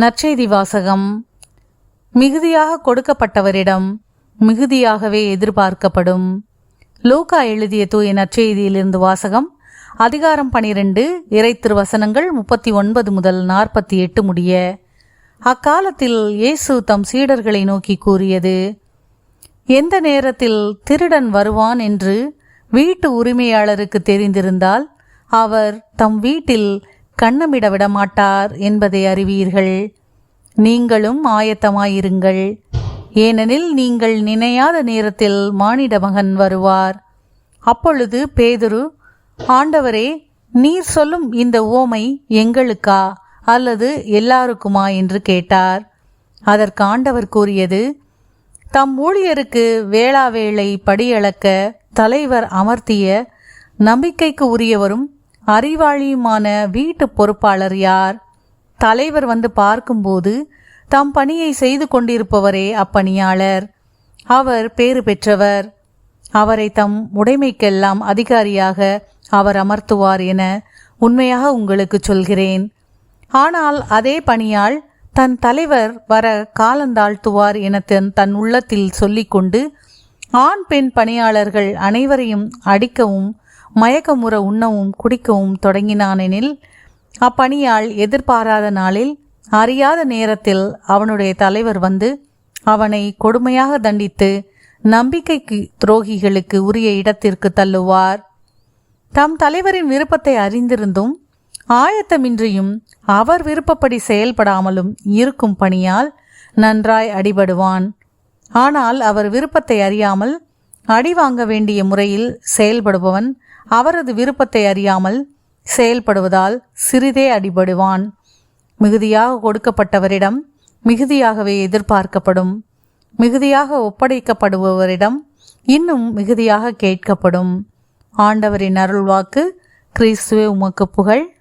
நற்செய்தி வாசகம். மிகுதியாக கொடுக்கப்பட்டவரிடம் மிகுதியாகவே எதிர்பார்க்கப்படும். லோகா எழுதிய தூய நற்செய்தியிலிருந்து வாசகம் அதிகாரம் பனிரெண்டு இறை திருவசனங்கள் முப்பத்தி ஒன்பது முதல் நாற்பத்தி எட்டு முடிய. அக்காலத்தில் இயேசு தம் சீடர்களை நோக்கி கூறியது எந்த நேரத்தில் திருடன் வருவான் என்று வீட்டு உரிமையாளருக்கு தெரிந்திருந்தால் அவர் தம் வீட்டில் கண்ணமிட விடமாட்டார் என்பதை அறிவீர்கள். நீங்களும் ஆயத்தமாயிருங்கள். ஏனெனில் நீங்கள் நினையாத நேரத்தில் மானிட மகன் வருவார். அப்பொழுது பேதுரு ஆண்டவரே நீர் சொல்லும் இந்த ஓமை எங்களுக்கா அல்லது எல்லாருக்குமா? என்று கேட்டார். அதற்கு ஆண்டவர் கூறியது தம் ஊழியருக்கு வேளாவேளை படியளக்க தலைவர் அமர்த்திய நம்பிக்கைக்கு உரியவரும் அறிவாளியுமான வீட்டு பொறுப்பாளர் யார்? தலைவர் வந்து பார்க்கும்போது தம் பணியை செய்து கொண்டிருப்பவரே அப்பணியாளர். அவர் பேறு பெற்றவர். அவரை தம் உடைமைக்கெல்லாம் அதிகாரியாக அவர் அமர்த்துவார் என உண்மையாக உங்களுக்கு சொல்கிறேன். ஆனால் அதே பணியாள் தன் தலைவர் வர காலந்தாழ்த்துவார் என தன் தன் உள்ளத்தில் சொல்லிக்கொண்டு ஆண் பெண் பணியாளர்கள் அனைவரையும் அடிக்கவும் மயக்கமுற உண்ணவும் குடிக்கவும் தொடங்கினானெனில் அப்பணியாள் எதிர்பாராத நாளில் அறியாத நேரத்தில் அவனுடைய தலைவர் வந்து அவனை கொடுமையாக தண்டித்து நம்பிக்கைக்கு துரோகிகளுக்கு உரிய இடத்திற்கு தள்ளுவார். தம் தலைவரின் விருப்பத்தை அறிந்திருந்தும் ஆயத்தமின்றியும் அவர் விருப்பப்படி செயல்படாமலும் இருக்கும் பணியால் நன்றாய் அடிபடுவான். ஆனால் அவர் விருப்பத்தை அறியாமல் அடி வாங்க வேண்டிய முறையில் செயல்படுபவன் அவரது விருப்பத்தை அறியாமல் செயல்படுவதால் சிறிதே அடிபடுவான். மிகுதியாக கொடுக்கப்பட்டவரிடம் மிகுதியாகவே எதிர்பார்க்கப்படும். மிகுதியாக ஒப்படைக்கப்படுபவரிடம் இன்னும் மிகுதியாக கேட்கப்படும். ஆண்டவரின் அருள்வாக்கு கிறிஸ்துவே உமக்கு புகழ்.